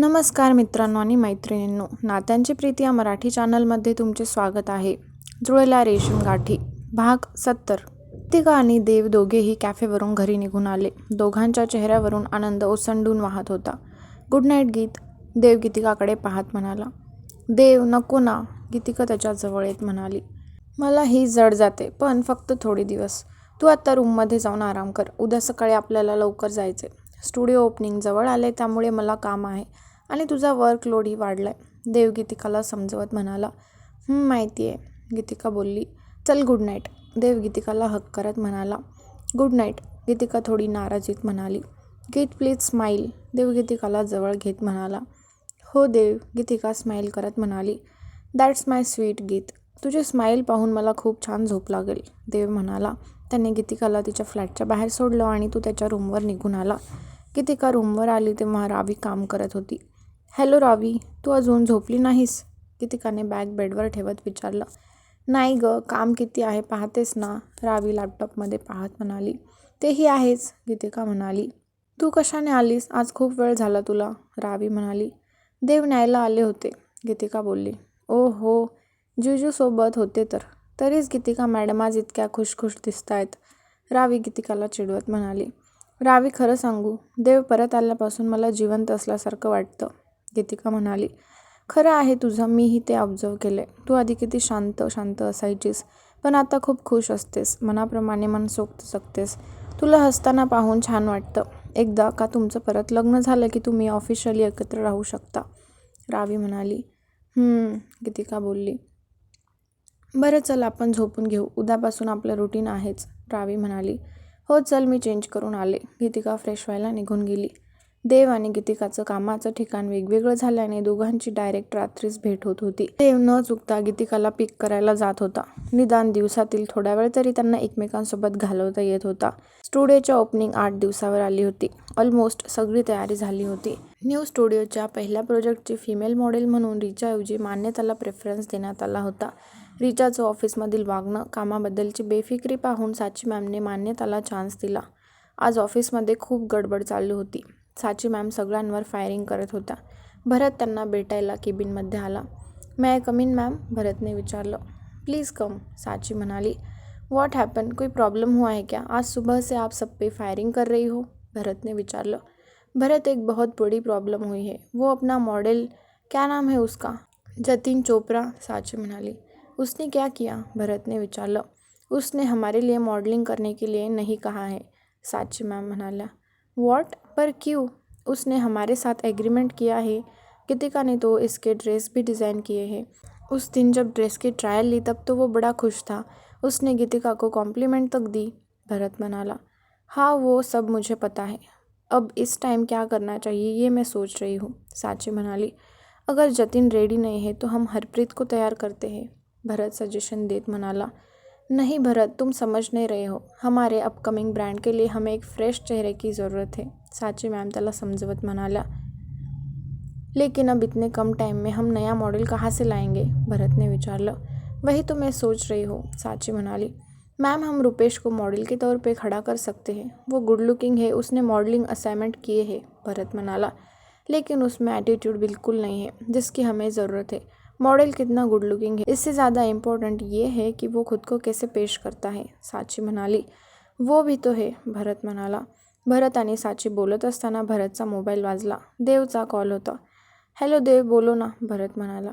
नमस्कार मित्रांनो आणि मैत्रिणींनो नात्यांची प्रीती या मराठी चॅनलमध्ये तुमचे स्वागत आहे. जुळेला रेशीम गाठी भाग सत्तर. तिघा आणि देव दोघेही कॅफेवरून घरी निघून आले. दोघांच्या चेहऱ्यावरून आनंद ओसंडून वाहत होता. गुड नाईट गीत देव गीतिकाकडे पाहत म्हणाला. देव नको ना गीतिका त्याच्याजवळ येत म्हणाली. मला ही जड जाते पण फक्त थोडे दिवस. तू आत्ता रूममध्ये जाऊन आराम कर. उद्या सकाळी आपल्याला लवकर जायचे स्टुडिओ ओपनिंग जवळ आले त्यामुळे मला काम आहे. आणि तुझा वर्कलोडही वाढला आहे देव गीतिकाला समजवत म्हणाला माहिती आहे. गीतिका बोलली चल गुड नाईट देव गीतिकाला हक करत म्हणाला गुड नाईट गीतिका थोडी नाराजीत म्हणाली गीत प्लीज स्माईल देव गीतिकाला जवळ घेत म्हणाला हो देव. गीतिका स्माईल करत म्हणाली दॅट्स माय स्वीट गीत. तुझे स्माईल पाहून मला खूप छान झोप लागेल. देव म्हणाला त्याने गीतिकाला तिच्या फ्लॅटच्या बाहेर सोडलं आणि तू त्याच्या रूमवर निघून आला. गीतिका रूमवर आली तेव्हा रावी काम करत होती. हॅलो रावी तू अजून झोपली नाहीस? गीतिकाने बॅग बेडवर ठेवत विचारलं. नाही ग काम किती आहे पाहतेस ना रावी लॅपटॉपमध्ये पाहत म्हणाली. तेही आहेच गीतिका म्हणाली. तू कशाने आलीस? आज खूप वेळ झाला तुला रावी म्हणाली. देव न्यायला आले होते गीतिका बोलली. ओ हो जिजूसोबत होते तर. तरीच गीतिका मॅडम आज इतक्या खुशखुश दिसत आहेत रावी गीतिकाला चिडवत म्हणाली. रावी खरं सांगू देव परत आल्यापासून मला जिवंत असल्यासारखं वाटतं. गीतिका म्हणाली? खरं आहे तुझं. मीही ते ऑब्झर्व केलं आहे तू आधी किती शांत शांत असायचीस. पण आता खूप खुश असतेस. मनाप्रमाणे मन सोक्त सकतेस तुला हसताना पाहून छान वाटतं. एकदा का तुमचं परत लग्न झालं की तुम्ही ऑफिशियली एकत्र राहू शकता? रावी म्हणाली. गीतिका बोलली. बरं चल आपण झोपून घेऊ. उद्यापासून आपलं रुटीन आहेच रावी म्हणाली. हो चल मी चेंज करून आले. गीतिका फ्रेश व्हायला निघून गेली. देव आणि गीतिकाचं कामाचं ठिकाण वेगवेगळं झाल्याने दोघांची डायरेक्ट रात्रीच भेट होत होती. देव न चुकता गीतिकाला पिक करायला जात होता. निदान दिवसातील थोडा वेळ तरी त्यांना एकमेकांसोबत घालवता येत होता. स्टुडिओच्या ओपनिंग आठ दिवसावर आली होती. ऑलमोस्ट सगळी तयारी झाली होती. न्यू स्टुडिओच्या पहिल्या प्रोजेक्टची फिमेल मॉडेल म्हणून रिचाऐवजी मान्यताला प्रेफरन्स देण्यात आला होता. रिचाचं ऑफिसमधील वागणं कामाबद्दलची बेफिक्री पाहून साची मॅमने मान्यताला चान्स दिला. आज ऑफिसमध्ये खूप गडबड चालू होती. साची मॅम सगळ्यांवर फायरिंग करत होता भरत त्यांना भेटायला केबिनमध्ये आला. May I come in ma'am, भरतने विचारलं. प्लीज़ कम, साची म्हणाली. व्हॉट हॅपन कोई प्रॉब्लम हुआ है क्या? आज सुबह से आप सब पे फायरिंग कर रही हो भरत ने विचारलं. भरत, एक बहुत बड़ी प्रॉब्लम हुई है। वो अपना मॉडल, क्या नाम है उसका? जतिन चोपड़ा, साची म्हणाली. उसने क्या किया? भरत ने विचारलं. उसने हमारे लिए मॉडलिंग करने के लिए नहीं कहा है, साची मॅम म्हणाल्या. वॉट पर क्यों उसने हमारे साथ एग्रीमेंट किया है? गीतिका ने तो इसके ड्रेस भी डिज़ाइन किए हैं। उस दिन जब ड्रेस की ट्रायल ली, तब तो वो बड़ा खुश था। उसने गीतिका को कॉम्प्लीमेंट तक दी, भरत मनाला। हाँ वो सब मुझे पता है। अब इस टाइम क्या करना चाहिए, ये मैं सोच रही हूँ, साची मनाली। अगर जतिन रेडी नहीं है तो हम हरप्रीत को तैयार करते हैं, भरत सजेशन देत मनाला। नहीं भरत, तुम समझ नहीं रहे हो। हमारे अपकमिंग ब्रांड के लिए हमें एक फ्रेश चेहरे की ज़रूरत है, साची मैम त्याला समझवत मनाला। लेकिन अब इतने कम टाइम में हम नया मॉडल कहाँ से लाएँगे? भरत ने विचारलं वही तो मैं सोच रही हूँ, साची मनाली। मैम, हम रुपेश को मॉडल के तौर पे खड़ा कर सकते हैं। वो गुड लुकिंग है, उसने मॉडलिंग असाइनमेंट किए हैं, भरत मनाला। लेकिन उसमें एटीट्यूड बिल्कुल नहीं है, जिसकी हमें ज़रूरत है। मॉडल कितना गुड लुकिंग है। इससे ज़्यादा इम्पोर्टेंट ये है कि वो खुद को कैसे पेश करता है, साची म्हणाली वो भी तो है भरत म्हणाला भरत आणि साची बोलत असताना भरतचा मोबाईल वाजला, देवचा कॉल होता. हेलो देव, बोलो ना, भरत म्हणाला.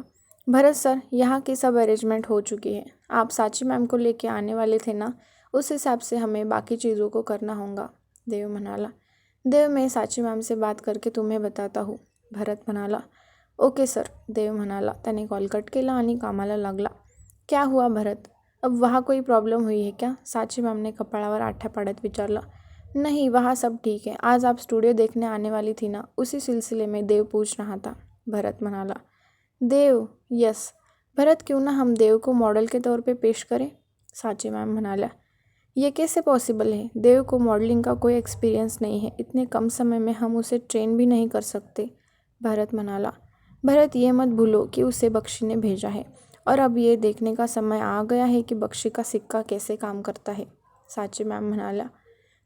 भरत सर यहाँ की सब अरेंजमेंट हो चुकी है। आप साची मैम को लेके आने वाले थे ना, उस हिसाब से हमें बाकी चीज़ों को करना होगा, देव म्हणाला. देव, मैं साची मैम से बात करके तुम्हें बताता हूँ, भरत म्हणाला. ओके सर, देव म्हणाला. त्याने कॉल कट केला आणि कामाला लागला. क्या हुआ भरत? अब वहाँ कोई प्रॉब्लम हुई है क्या? साची मैम ने कपाळावर आठ्या पाडत विचारलं. नहीं, वहाँ सब ठीक है. आज आप स्टूडियो देखने आने वाली थी ना? उसी सिलसिले में देव पूछ रहा था, भरत म्हणाला. देव? यस भरत, क्यों ना हम देव को मॉडल के तौर पे पेश करें? साची मैम म्हणाल्या. ये कैसे पॉसिबल है? देव को मॉडलिंग का कोई एक्सपीरियंस नहीं है. इतने कम समय में हम उसे ट्रेन भी नहीं कर सकते, भरत म्हणाला. भरत ये मत भूलो कि उसे बख्शी ने भेजा है। और अब ये देखने का समय आ गया है कि बख्शी का सिक्का कैसे काम करता है। साची मैम म्हणाल्या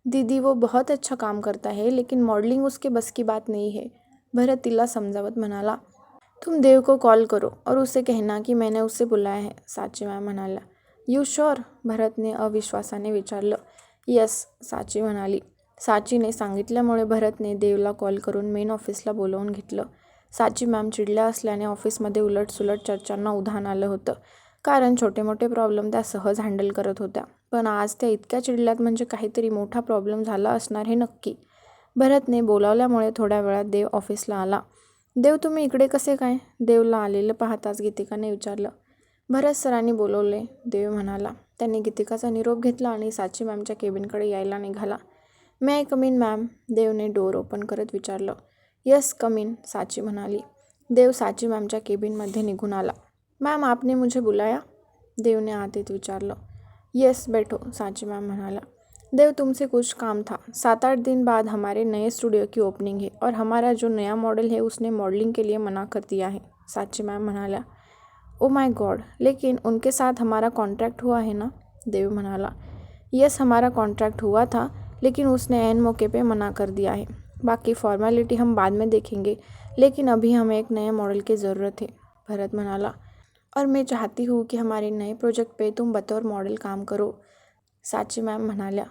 दीदी, वो बहुत अच्छा काम करता है, लेकिन मॉडलिंग उसके बस की बात नहीं है। भरत तिला समझावत म्हणाला, तुम देव को कॉल करो और उसे कहना कि मैंने उसे बुलाया है। साची मैम म्हणाल्या यू शुअर भरतने अविश्वासाने विचारलं यस साची मनाली म्हणाली. साचीने सांगितल्यामुळे भरतने देवला कॉल करून मेन ऑफिसला बोलवून घेतलं. साची मॅम चिडल्या असल्याने ऑफिसमध्ये उलटसुलट चर्चांना उधाण आलं होतं. कारण छोटे मोठे प्रॉब्लेम त्या सहज हँडल करत होत्या. पण आज त्या इतक्या चिडल्यात म्हणजे काहीतरी मोठा प्रॉब्लेम झाला असणार हे नक्की. भरतने बोलावल्यामुळे थोड्या वेळात देव ऑफिसला आला. देव तुम्ही इकडे कसे काय? देवला आलेलं पाहताच गीतिकाने विचारलं. भरत सरांनी बोलवले. देव म्हणाला त्यांनी गीतिकाचा निरोप घेतला आणि साची मॅमच्या केबिनकडे यायला निघाला. May I come in ma'am देवने door open करत विचारलं. यस, कमीन, साची म्हणाली. देव साची मॅमच्या केबिनमध्ये निघून आला. मॅम, आपने मुझे बुलाया? देवने आत येत विचारलं. यस, बैठो, साची मैम म्हणाला. देव, तुमसे कुछ काम था. सात आठ दिन बाद हमारे नए स्टूडियो की ओपनिंग है और हमारा जो नया मॉडल है, उसने मॉडलिंग के लिए मना कर दिया है, साची मैम म्हणाल्या ओ माय गॉड, लेकिन उनके साथ हमारा कॉन्ट्रैक्ट हुआ है ना? देव म्हणाला. यस, हमारा कॉन्ट्रैक्ट हुआ था, लेकिन उसने एन मौके पे मना कर दिया है. बाकी फॉर्मेलिटी हम बाद में देखेंगे। लेकिन अभी हमें एक नए मॉडल की ज़रूरत है, भरत मनाला। और मैं चाहती हूँ कि हमारे नए प्रोजेक्ट पे तुम बतौर मॉडल काम करो, साची मॅम म्हणाल्या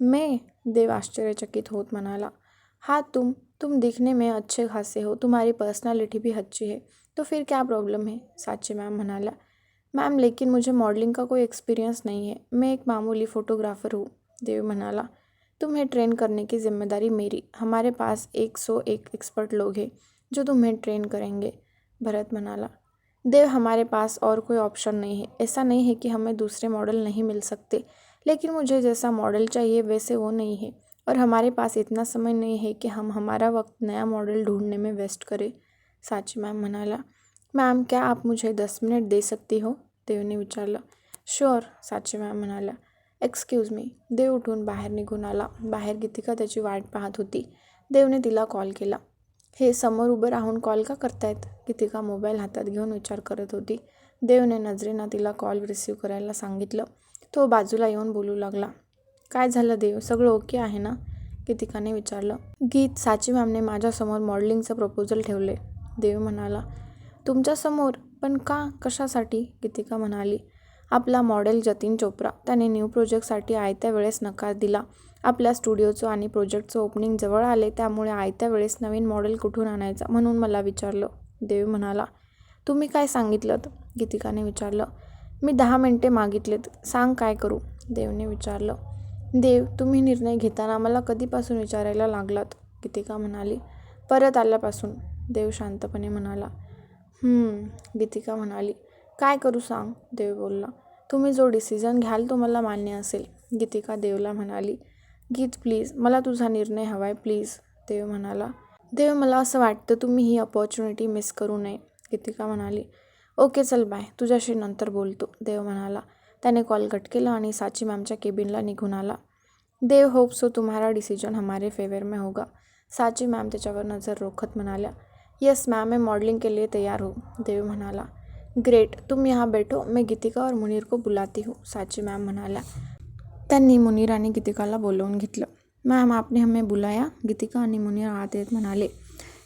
मैं देव आश्चर्यचकित होत मनाला। हाँ तुम तुम दिखने में अच्छे खासे हो, तुम्हारी पर्सनालिटी भी अच्छी है। तो फिर क्या प्रॉब्लम है, साची मैम मनाला? मैम, लेकिन मुझे मॉडलिंग का कोई एक्सपीरियंस नहीं है। मैं एक मामूली फ़ोटोग्राफ़र हूँ, देव म्हणाला तुम्हें ट्रेन करने की ज़िम्मेदारी मेरी। हमारे पास एक सौ एक एक्सपर्ट लोग हैं, जो तुम्हें ट्रेन करेंगे, भरत मनाला। देव, हमारे पास और कोई ऑप्शन नहीं है। ऐसा नहीं है कि हमें दूसरे मॉडल नहीं मिल सकते, लेकिन मुझे जैसा मॉडल चाहिए, वैसे वो नहीं है। और हमारे पास इतना समय नहीं है कि हम हमारा वक्त नया मॉडल ढूँढने में वेस्ट करें, साची मैम मनाला। मैम, क्या आप मुझे दस मिनट दे सकती हो? देव ने विचारलं। श्योर, साची मॅम म्हणाल्या एक्सक्यूज मी देव उठून बाहेर निघून आला. बाहेर गीतिका त्याची वाट पाहत होती. देवने तिला कॉल केला. हे समोर उभं राहून कॉल का करतायत? गीतिका मोबाईल हातात घेऊन विचार करत होती. देवने नजरेनं तिला कॉल रिसीव करायला सांगितलं. तो बाजूला येऊन बोलू लागला. काय झालं देव? सगळं ओके आहे ना? गीतिकाने विचारलं. गीत साची मॅमने माझ्यासमोर मॉडेलिंगचं प्रपोजल ठेवले. देव म्हणाला. तुमच्यासमोर? पण का? कशासाठी? गीतिका म्हणाली. आपला मॉडेल जतीन चोप्रा त्याने न्यू प्रोजेक्टसाठी आयत्या वेळेस नकार दिला. आपल्या स्टुडिओचं आणि प्रोजेक्टचं ओपनिंग जवळ आले त्यामुळे आयत्या वेळेस नवीन मॉडेल कुठून आणायचा म्हणून मला विचारलं. देव म्हणाला तुम्ही काय सांगितलं गीतिकाने विचारलं. मी दहा मिनटे मागितलेत सांग काय करू? देवने विचारलं. देव तुम्ही निर्णय घेताना मला कधीपासून विचारायला लागलात? गीतिका म्हणाली. परत आल्यापासून देव शांतपणे म्हणाला. गीतिका म्हणाली. काय करू सांग देव बोलला. तुम्ही जो डिसिजन घ्याल तो मला मान्य असेल. गीतिका देवला म्हणाली गीत प्लीज मला तुझा निर्णय हवा आहे प्लीज देव म्हणाला. देव मला असं वाटतं तुम्ही ही अपॉर्च्युनिटी मिस करू नये. गीतिका म्हणाली ओके चल बाय तुझ्याशी नंतर बोलतो. देव म्हणाला. त्याने कॉल कट केला आणि साची मॅमच्या केबिनला निघून आला. देव होप सो तुम्हारा डिसिजन हमारे फेवर में होगा. साची मॅम त्याच्यावर नजर रोखत म्हणाल्या. येस मॅम मी मॉडलिंग के लिए तैयार हो देव म्हणाला. ग्रेट, तुम यहाँ बैठो, मैं गीतिका और मुनीर को बुलाती हूँ, साची मॅम म्हणाल्या. त्यांनी मुनीर आणि गीतिकाला बोलवून घेतलं. मॅम, आपने हमें बुलाया? गीतिका आणि मुनीर आत येत म्हणाले.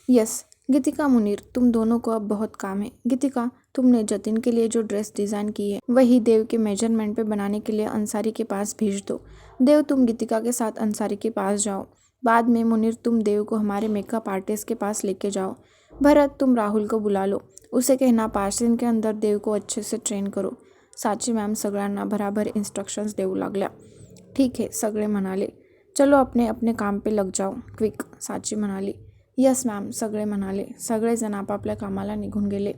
यस, गीतिका, मुनीर, तुम दोनों को अब बहुत काम है। गीतिका, तुमने जतिन के लिए जो ड्रेस डिज़ाइन की है, वही देव के मेज़रमेंट पे बनाने के लिए अंसारी के पास भेज दो। देव, तुम गीतिका के साथ अंसारी के पास जाओ। बाद में मुनीर, तुम देव को हमारे मेकअप आर्टिस्ट के पास लेके जाओ। भरत, तुम राहुल को बुला लो। उसे कहना पाच दिन के अंदर देव को अच्छे से ट्रेन करो। साची मॅम सगळ्यांना भराभर इन्स्ट्रक्शन्स देऊ लागल्या. ठीक आहे सगळे म्हणाले. चलो अपने अपने काम पे लग जाओ क्विक साची म्हणाली. यस मॅम सगळे म्हणाले. सगळेजण आपापल्या कामाला निघून गेले.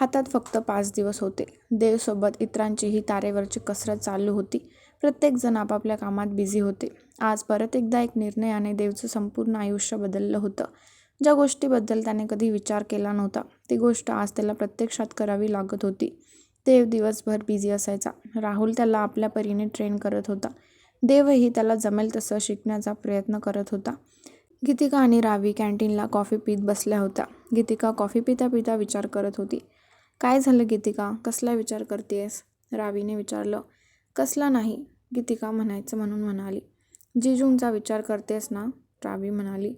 हातात फक्त पाच दिवस होते. देवसोबत इतरांचीही तारेवरची कसरत चालू होती. प्रत्येकजण आपापल्या कामात बिझी होते. आज परत एकदा एक निर्णयाने देवचं संपूर्ण आयुष्य बदललं होतं. ज्या गोष्टीबद्दल त्याने कधी विचार केला नव्हता ती गोष्ट आज त्याला प्रत्यक्षात करावी लागत होती. देव दिवसभर बिझी असायचा. राहुल त्याला आपल्या परीने ट्रेन करत होता. देवही त्याला जमेल तसं शिकण्याचा प्रयत्न करत होता. गीतिका आणि रावी कॅन्टीनला कॉफी पीत बसल्या होत्या. गीतिका कॉफी पिता पिता विचार करत होती. काय झालं गीतिका? कसला विचार करतेस रावीने विचारलं. कसला नाही गीतिका म्हणायचं म्हणून म्हणाली. जिजूंचा विचार करतेस ना? रावी म्हणाली.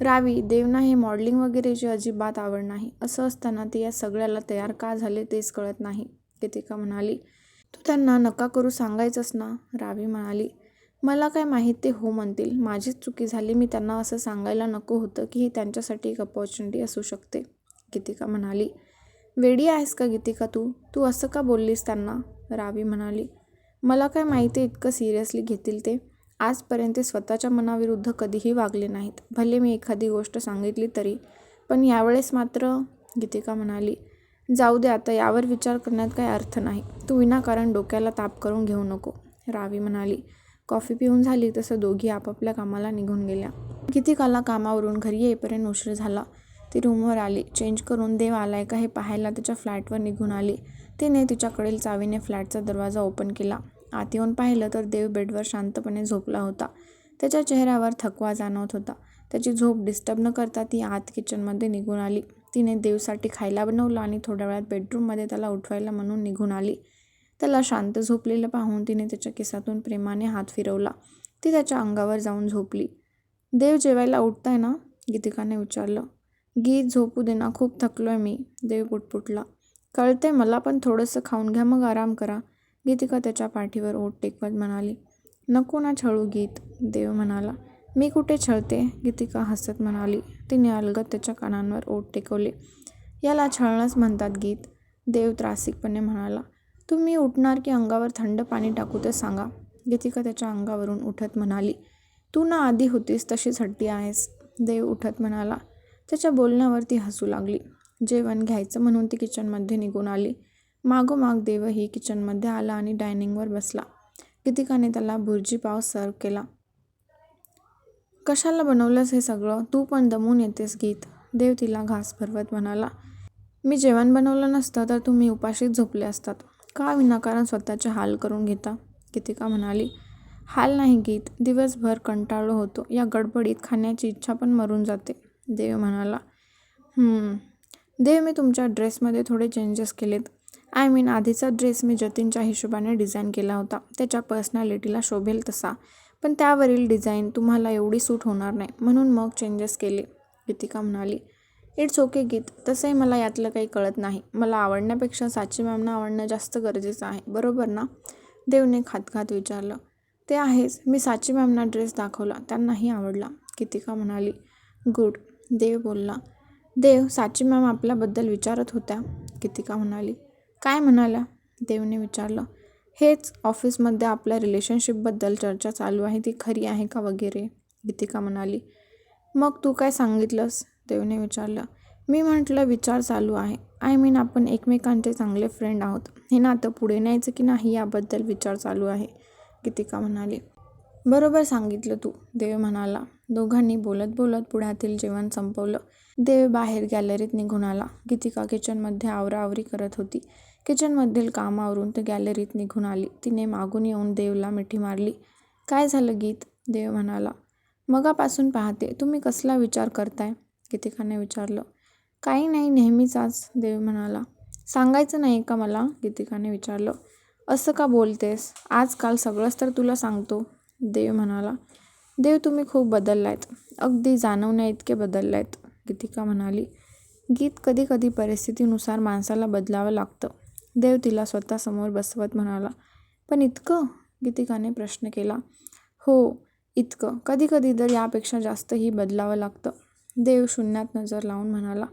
रावी देवना हे मॉडेलिंग वगैरेची अजिबात आवड नाही. असं असताना ते या सगळ्याला तयार का झाले तेच कळत नाही. गीतिका म्हणाली तू त्यांना नका करू सांगायचंच ना? रावी म्हणाली मला काय माहीत ते हो म्हणतील. माझीच चुकी झाली मी त्यांना असं सांगायला नको होतं की ही त्यांच्यासाठी एक अपॉर्च्युनिटी असू शकते. गीतिका म्हणाली वेडी आहेस का गीतिका तू? तू असं का बोललीस त्यांना? रावी म्हणाली मला काय माहिती इतकं सिरियसली घेतील ते? आजपर्यंत ते स्वतःच्या मनाविरुद्ध कधीही वागले नाहीत. भले मी एखादी गोष्ट सांगितली तरी. पण यावेळेस मात्र गीतिका म्हणाली जाऊ दे आता यावर विचार करण्यात काही अर्थ नाही. तू विनाकारण डोक्याला ताप करून घेऊ नको. रावी म्हणाली कॉफी पिऊन झाली तसं दोघी आपापल्या कामाला निघून गेल्या. गीतिकाला कामावरून घरी येईपर्यंत उशीर झाला. ती रूमवर आली. चेंज करून देव आलाय का हे पाहायला त्याच्या फ्लॅटवर निघून आली. तिने तिच्याकडील चावीने फ्लॅटचा दरवाजा ओपन केला. आत येऊन पाहिलं तर देव बेडवर शांतपणे झोपला होता. त्याच्या चेहऱ्यावर थकवा जाणवत होता. त्याची झोप डिस्टर्ब न करता ती आत किचनमध्ये निघून आली. तिने देवसाठी खायला बनवलं आणि थोड्या वेळात बेडरूममध्ये त्याला उठवायला म्हणून निघून आली. त्याला शांत झोपलेलं पाहून तिने त्याच्या केसातून प्रेमाने हात फिरवला. ती त्याच्या अंगावर जाऊन झोपली. देव जेवायला उठताय ना? गीतिकाने विचारलं. गीत झोपू देना खूप थकलो आहे मी. देव पुटपुटला. कळते मला पण थोडंसं खाऊन घ्या मग आराम करा. गीतिका त्याच्या पाठीवर ओठ टेकवत म्हणाली नको ना छळू गीत देव म्हणाला. मी कुठे छळते? गीतिका हसत म्हणाली. तिने अलगत त्याच्या कानांवर ओठ टेकवले. याला छळणंच म्हणतात गीत देव त्रासिकपणे म्हणाला. तुम्ही उठणार की अंगावर थंड पाणी टाकू ते सांगा गीतिका त्याच्या अंगावरून उठत म्हणाली. तू ना आधी होतीस तशीच हट्टी आहेस देव उठत म्हणाला. त्याच्या बोलण्यावर ती हसू लागली. जेवण घ्यायचं म्हणून ती किचनमध्ये निघून आली. मागोमाग देवही किचनमध्ये आला आणि डायनिंगवर बसला. गीतिकाने त्याला भुर्जी पाव सर्व केला. कशाला बनवलंस हे सगळं? तू पण दमून येतेस गीत. देव तिला घास भरवत म्हणाला. मी जेवण बनवलं नसतं तर तुम्ही उपाशीच झोपले असतात. का विनाकारण स्वतःचे हाल करून घेता? गीतिका म्हणाली. हाल नाही गीत. दिवसभर कंटाळलो होतो. या गडबडीत खाण्याची इच्छा पण मरून जाते. देव म्हणाला. देव मी तुमच्या ड्रेसमध्ये थोडे चेंजेस केलेत. आय मीन आधीचा ड्रेस मी जतीनच्या हिशोबाने डिझाईन केला होता. त्याच्या पर्सनॅलिटीला शोभेल तसा. पण त्यावरील डिझाईन तुम्हाला एवढी सूट होणार नाही. म्हणून मग चेंजेस केले. गीतिका म्हणाली इट्स ओके गीत. तसंही मला यातलं काही कळत नाही. मला आवडण्यापेक्षा साची मॅमना आवडणं जास्त गरजेचं आहे. बरोबर ना? देवने खातखात विचारलं. ते आहेच. मी साची मॅमना ड्रेस दाखवला. त्यांनाही आवडला. गीतिका म्हणाली गुड. देव बोलला देव साची मॅम आपल्याबद्दल विचारत होत्या. गीतिका म्हणाली काय म्हणाला? देवने विचारलं. हेच ऑफिसमध्ये आपल्या रिलेशनशिपबद्दल चर्चा चालू आहे ती खरी आहे का वगैरे? गीतिका म्हणाली. मग तू काय सांगितलंस? देवने विचारलं. मी म्हटलं विचार चालू आहे. आय मीन आपण एकमेकांचे चांगले फ्रेंड आहोत. हे नातं पुढे न्यायचं की नाही याबद्दल विचार चालू आहे गीतिका म्हणाली. बरोबर सांगितलं तू देव म्हणाला. दोघांनी बोलत बोलत पुढ्यातील जेवण संपवलं. देव बाहेर गॅलरीत निघून आला. गीतिका किचनमध्ये आवराआवरी करत होती. किचनमधील कामावरून ते गॅलरीत निघून आली. तिने मागून येऊन देवला मिठी मारली. काय झालं गीत? देव म्हणाला. मगापासून पाहते. तुम्ही कसला विचार करताय? गीतिकाने विचारलं. काही नाही नेहमीचाच देव म्हणाला. सांगायचं नाही का मला? गीतिकाने विचारलं. असं का बोलतेस? आजकाल सगळंच तर तुला सांगतो देव म्हणाला. देव तुम्ही खूप बदललायत. अगदी जाणवण्या इतके बदललायत गीतिका म्हणाली. गीत कधी कधी परिस्थितीनुसार माणसाला बदलावं लागतं. देव तिला स्वतःसमोर बसवत म्हणाला पण इतकं? गीतिकाने प्रश्न केला. हो इतकं. कधी कधी तर यापेक्षा जास्तही बदलावं लागतं. देव शून्यात नजर लावून म्हणाला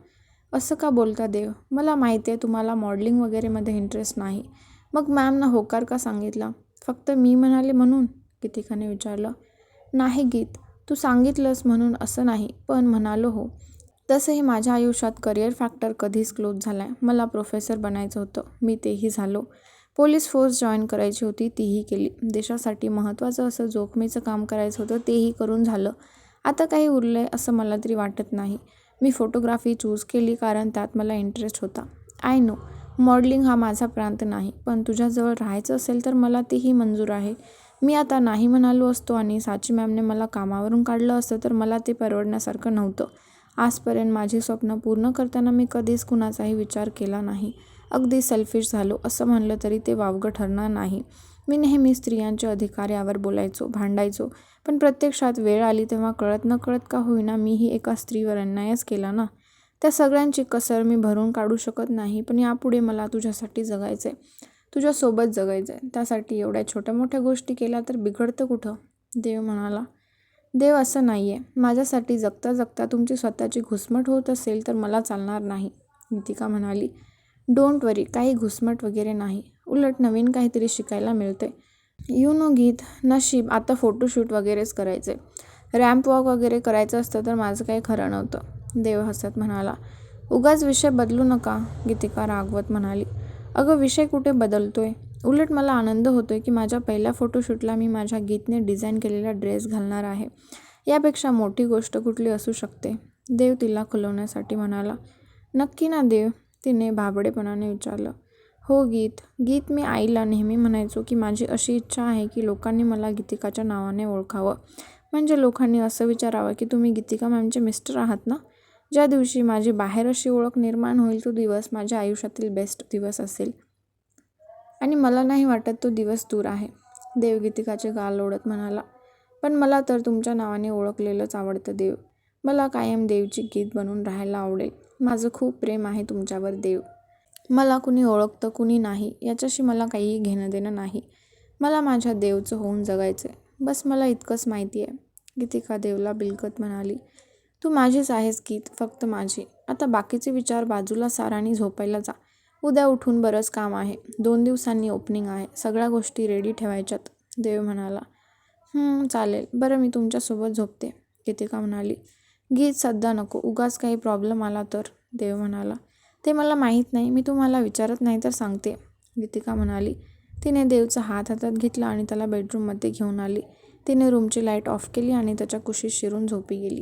असं का बोलता देव? मला माहिती आहे तुम्हाला मॉडलिंग वगैरेमध्ये इंटरेस्ट नाही. मग मॅमना होकार का सांगितला? फक्त मी म्हणाले म्हणून? गीतिकाने विचारलं. नाही गीत. तू सांगितलंस म्हणून असं नाही पण म्हणालो हो. तसंही माझ्या आयुष्यात करिअर फॅक्टर कधीच क्लोज झाला आहे मला प्रोफेसर बनायचं होतं. मी तेही झालो. पोलीस फोर्स जॉईन करायची होती तीही केली. देशासाठी महत्त्वाचं असं जोखमीचं काम करायचं होतं तेही करून झालं. आता काही उरलं आहे असं मला तरी वाटत नाही. मी फोटोग्राफी चूज केली कारण त्यात मला इंटरेस्ट होता. आय नो मॉडलिंग हा माझा प्रांत नाही पण तुझ्याजवळ राहायचं असेल तर मला तेही मंजूर आहे. मी आता नाही म्हणालो असतो आणि साची मॅमने मला कामावरून काढलं असतं तर मला ते परवडण्यासारखं नव्हतं. आजपर्यंत माझी स्वप्न पूर्ण करताना मी कधीच कुणाचाही विचार केला नाही. अगदी सेल्फिश झालो असं म्हणलं तरी ते वावगं ठरणार नाही. मी नेहमी स्त्रियांचे अधिकार यावर बोलायचो भांडायचो. पण प्रत्यक्षात वेळ आली तेव्हा कळत न कळत का होईना मीही एका स्त्रीवर अन्यायच केला ना? त्या सगळ्यांची कसर मी भरून काढू शकत नाही पण यापुढे मला तुझ्यासाठी जगायचं आहे तुझ्यासोबत जगायचं आहे त्यासाठी एवढ्या छोट्या मोठ्या गोष्टी केल्या तर बिघडतं कुठं? देव म्हणाला. देव असं नाही आहे माझ्यासाठी जगता जगता तुमची स्वतःची घुसमट होत असेल तर मला चालणार नाही गीतिका म्हणाली. डोंट वरी काही घुसमट वगैरे नाही. उलट नवीन काहीतरी शिकायला मिळते यू नो गीत नशीब आता फोटोशूट वगैरेच करायचे रॅम्प वॉक वगैरे करायचं असतं तर माझं काही खरं नव्हतं देव हसत म्हणाला. उगाच विषय बदलू नका गीतिका रागवत म्हणाली. अगं विषय कुठे बदलतोय? उलट मला आनंद होतो आहे की माझ्या पहिल्या फोटोशूटला मी माझ्या गीतने डिझाईन केलेला ड्रेस घालणार आहे. यापेक्षा मोठी गोष्ट कुठली असू शकते? देव तिला खुलवण्यासाठी म्हणाला. नक्की ना देव तिने भाबडेपणाने विचारलं. हो गीत गीत मी आईला नेहमी म्हणायचो की माझी अशी इच्छा आहे की लोकांनी मला गीतिकाच्या नावाने ओळखावं. म्हणजे लोकांनी असं विचारावं की तुम्ही गीतिका मॅमचे मिस्टर आहात ना? ज्या दिवशी माझी बाहेर अशी ओळख निर्माण होईल तो दिवस माझ्या आयुष्यातील बेस्ट दिवस असेल. आणि मला नाही वाटत तो दिवस दूर आहे. देवगीतिकाचे गाल ओढत म्हणाला पण मला तर तुमच्या नावाने ओळखलेलंच आवडतं देव. मला कायम देवची गीत बनून राहायला आवडेल. माझं खूप प्रेम आहे तुमच्यावर देव. मला कुणी ओळखतं कुणी नाही याच्याशी मला काहीही घेणं देणं नाही. मला माझ्या देवचं होऊन जगायचं आहे बस मला इतकंच माहिती आहे. गीतिका देवला बिलकत म्हणाली तू माझीच आहेस गीत फक्त माझी. आता बाकीचे विचार बाजूला साराने झोपायला जा. उद्या उठून बरंच काम आहे. दोन दिवसांनी ओपनिंग आहे. सगळ्या गोष्टी रेडी ठेवायच्यात देव म्हणाला. चालेल. बरं मी तुमच्यासोबत झोपते. गीतिका म्हणाली. गीत सध्या नको. उगाच काही प्रॉब्लेम आला तर देव म्हणाला. ते मला माहीत नाही. मी तुम्हाला विचारत नाही तर सांगते. गीतिका म्हणाली. तिने देवचा हात हातात घेतला आणि त्याला बेडरूममध्ये घेऊन आली. तिने रूमची लाइट ऑफ केली आणि त्याच्या कुशीत शिरून झोपी गेली.